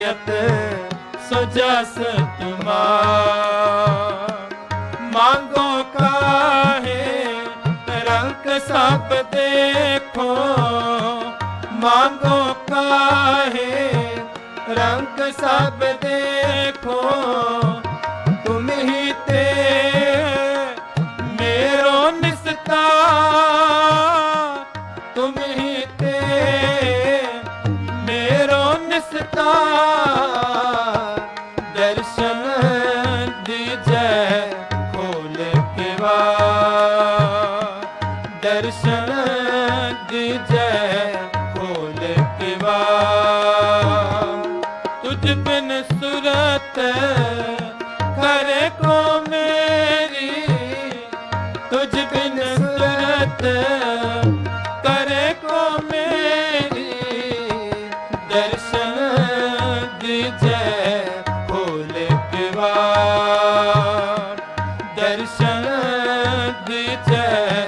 ਨਿਯਤ ਸੁਜਾ ਸਤਮਾਨ ਮੰਗੋ ਕਾਹੇ ਰੰਗ ਸਭ ਦੇਖੋ। ਮੰਗੋ ਕਾਹੇ ਰੰਗ ਸਭ ਦੇਖੋ। ਦਸਤਾ ਦਰਸ਼ਨ ਦੀਜੈ ਖੋਲ ਕੇਵਾ ਦਰਸ਼ਨ ਦੀਜੈ ਖੋਲ ਕੇਵਾ ਤੁਝ ਬਿਨ ਸੁਰਤ ਕਰੇ ਜੈ